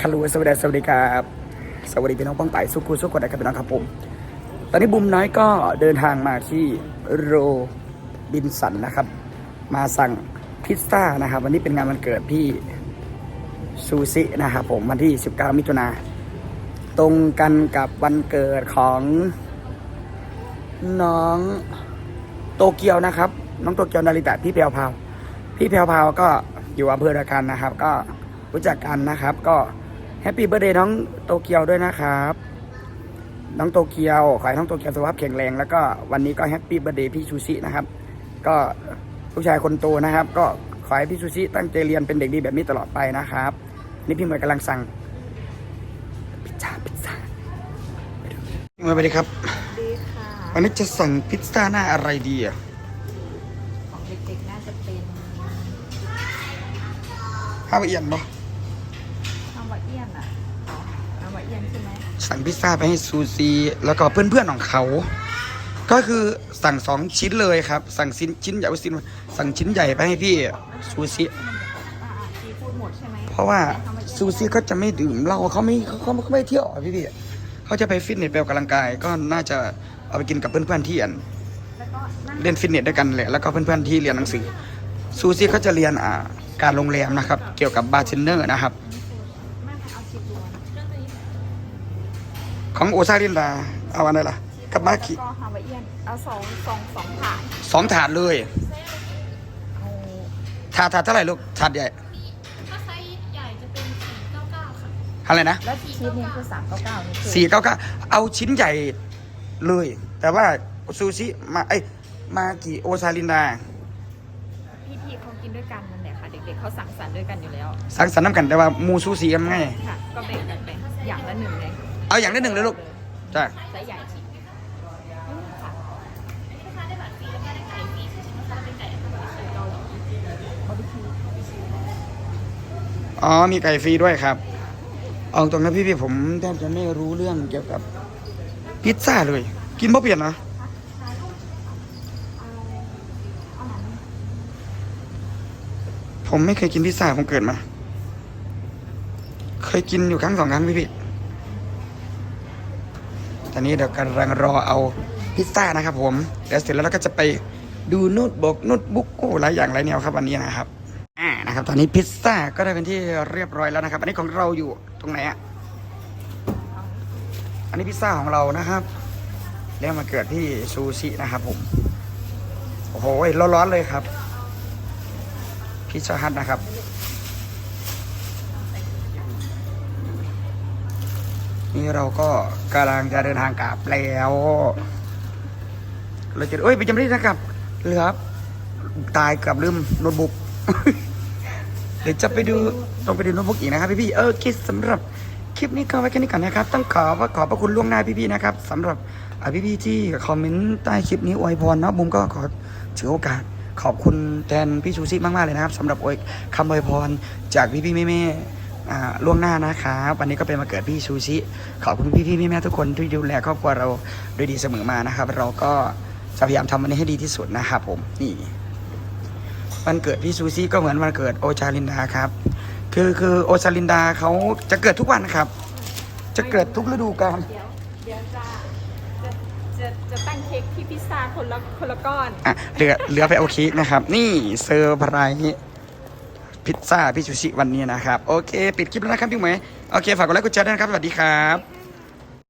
คารูสวัสดีสวัสดีครับสวัสดีพี่น้องป้องไปสุขุสุขคนนะครับพี่น้องครับผม ตอนนี้บุมน้อยก็เดินทางมาที่โรบินสันนะครับ มาสั่งพิซซ่านะครับ วันนี้เป็นงานวันเกิดพี่ซูซินะครับผมวันที่ 19 มิถุนาตรงกันกับวันเกิดของน้องโตเกียวนะครับ น้องโตเกียวนาริตะพี่แพรวพาวพี่แพรวพาวก็อยู่อำเภอเดียวกันนะครับ ก็รู้จักกันนะครับ ก็ แฮปปี้เบ t ร์ a เดย์น้องโตเกียวด้วยนะครับ น้องโตเกียว ขอให้น้องโตเกียวสุขภาพแข็งแรง แล้วก็วันนี้ก็แฮปปี้เบ t ร์ a เดย์พี่ชูชินะครับ ก็ลูกชายคนโตนะครับ ก็ขอให้พี่ชูชิตั้งใจเรียนเป็นเด็กดีแบบนี้ตลอดไปนะครับ นี่พี่หมวยกำลังสั่งพิซซ่าพิซซ่าไปดูพี่หมวยไปดีครับดีค่ะวันนี้จะสั่งพิซซ่าหน้าอะไรดีอะของเด็กๆน่าจะเป็นฮาวาเอียนเนาะฮาวา เอียนอะอ๋อฮาวาเอียนใช่ไหมสั่งพิซซ่าไปให้ซูซีแล้วก็เพื่อนๆของเขา ก็คือสั่งสองชิ้นเลยครับ สั่งชิ้นชิ้นใหญ่ชิ้นสั่งชิ้นใหญ่ไปให้พี่ซูซีอ่าซีฟู้ดหมดใช่ไหมเพราะว่าซูซี่เขาจะไม่ดื่มเหล้าเขาไม่เขาเขาเขาไม่เที่ยวอะพี่พี่เขาจะไปฟิตเนสไปออกกำลังกายก็น่าจะเอาไปกินกับเพื่อนๆที่อัน แล้วก็นั่นเล่นฟิตเนสด้วยกันแหละ แล้วก็เพื่อนๆที่เรียนหนังสือ ซูซี่เขาจะเรียนอ่าการโรงแรมนะครับ เกี่ยวกับบาร์เทนเนอร์นะครับ ของโอซาลินดาเอาอันไหนล่ะกับมาคิแล้วก็ฮาวาเอียนเอาสองสองสองถาดสองถาดเลยเอาถาดถาดเท่าไหร่ลูกถาดใหญ่ถ้าไซส์ใหญ่จะเป็น499ค่ะ อะไรนะแล้วชีสนี่คือสามเก้าเก้านี่คือสี่เก้าเก้าเอาชิ้นใหญ่เลย แต่ว่าซูชิมาเอ้ยมากิโอซาลินดา พี่ๆเขากินด้วยกันนั่นแหละค่ะ เด็กๆเขาสั่งสรรค์ด้วยกันอยู่แล้ว สังสรรค์น้ำกันแต่ว่าหมูซูชิกันไง ค่ะ ก็แบ่งกันไปอย่างละหนึ่งเลย เอาอย่างได้หนึ่งเลยลูกจ้ะไซส์ใหญ่จริงค่ะลูกค้าได้บัตรฟรีแล้วก็ได้ไก่ฟรีชิ้นลูกค้าได้ไก่อันนี้คือเกาหลีบาร์บีคิวอ๋อ มีไก่ฟรีด้วยครับเอาตรงนั้นพี่ๆผมแทบจะไม่รู้เรื่องเกี่ยวกับพิซซ่าเลย กินบ่เปลี่ยนนะผมไม่เคยกินพิซซ่าผมเกิดมา เคยกินอยู่ครั้งสองครั้งพี่ๆต อนนี้เดี๋ยวกำลังรอเอาพิซซ่านะครับผมเดี๋ยวเสร็จแล้วเราก็จะไปดูโน้ตบุ๊กโน้ตบุ๊กโอ้หลายอย่างหลายแนวครับวันนี้นะครับอ่านะครับ ตอนนี้พิซซ่าก็ได้เป็นที่เรียบร้อยแล้วนะครับ อันนี้ของเราอยู่ตรงไหนอะอันนี้พิซซ่าของเรานะครับเรียกมาเกิดที่ซูชินะครับผมโอ้โหร้อนๆเลยครับพิซซ่าฮัทนะครับ นี่เราก็กำลังจะเดินทางกลับแล้ว เราจะเอ้ยไปจำได้นะครับเหลือตายกับลืมโน้ตบุ๊ก เดี๋ยวจะไปดูต้องไปดูโน้ตบุ๊กอีกนะครับพี่ๆเออคิดสำหรับคลิปนี้ก็ไว้แค่นี้ก่อนนะครับ ต้องขอขอบพระคุณล่วงหน้าพี่ๆนะครับสำหรับอ่พี่ๆที่คอมเมนต์ใต้คลิปนี้อวยพรเนาะบุมก็ขอถือโอกาสขอบคุณแทนพี่ชูชิมากๆเลยนะครับสำหรับอวยคำอวยพรจากพี่ๆแม่ๆ ล่วงหน้านะครับวันนี้ก็เป็นมาเกิดพี่ชูชิ ขอบคุณพี่ๆแม่ๆทุกคนที่ดูแลครอบครัวเราโดยดีเสมอมานะครับ เราก็จะพยายามทำมันนี้ให้ดีที่สุดนะครับผมนี่วันเกิดพี่ซูซี่ก็เหมือนวันเกิดโอชาลินดาครับ คือคือโอชาลินดาเขาจะเกิดทุกวันนะครับ จะเกิดทุกฤดูกาลเดี๋ยวเดี๋ยวจะจะจะจะตั้งเค้กที่พิซซ่าคนละคนละก้อนอะเหลือเหลือไปเอาเค้กนะครับ นี่เซอร์ไพรส์ พิซซ่าพี่ชูชิวันนี้นะครับ โอเค ปิดคลิปแล้วนะครับพี่เหมยโอเค ฝากกดไลค์กดแชร์ด้วยนะครับ สวัสดีครับ